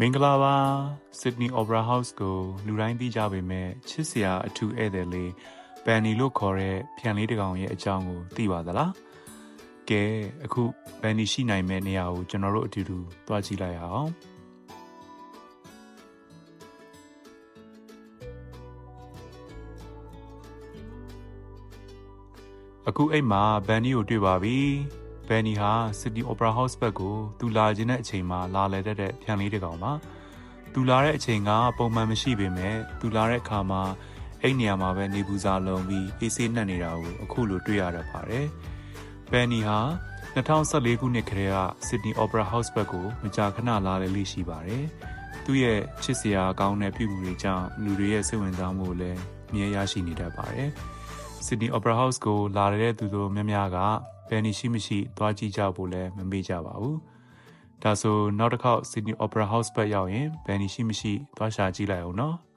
မင်္ဂလာပါ Sydney Opera House ကိုလူတိုင်းသိကြပေမဲ့ချစ်စရာအထူးဧည့်သည်လေးဘန်နီလို့ခေါ်တဲ့ဖြန်လေးတစ်ကောင်ရဲ့အကြောင်းကိုသိပါသလားကဲအခုဘန်နီရှိနိုင်မဲ့နေရာကိုကျွန်တော်တို့အတူတူသွားကြည့်လိုက်ရအောင်အခုအိမ်မှာဘန်နီကိုတွေ့ပါပြီ ဘန်နီဟာ Sydney Opera House ဘက်ကိုသူလာခြင်းတဲ့အချိန်မှာလာလဲတဲ့ဖြန်လေးတစ်ကောင်ပါသူလာတဲ့အချိန်ကပုံမှန်မရှိပေမဲ့သူလာတဲ့အခါမှာအဲ့နေရာမှာပဲနေပူစာလုံးပြီးအေးဆေးနှက်နေတာကိုအခုလိုတွေ့ရတတ်ပါတယ်ဘန်နီဟာ2014ခုနှစ်ကတည်းက Sydney Opera House ဘက်ကိုမကြာခဏလာလဲလေးရှိပါတယ်သူ့ရဲ့ချစ်စရာကောင်းတဲ့ပြုမှုတွေကြောင့်လူတွေရဲ့စိတ်ဝင်စားမှုကိုလည်းမြဲရရှိနေတတ်ပါတယ်။ Sydney Opera House ကိုလာတဲ့သူတို့များများကဘယ်နည်းရှိမရှိသွားကြည့်ကြဖို့လည်းမမေ့ကြပါဘူး။ဒါဆိုနောက်တစ်ခေါက် Sydney Opera House ဘက်ရောက်ရင်ဘယ်နည်းရှိမရှိသွားရှာကြည့်လိုက်အောင်နော်။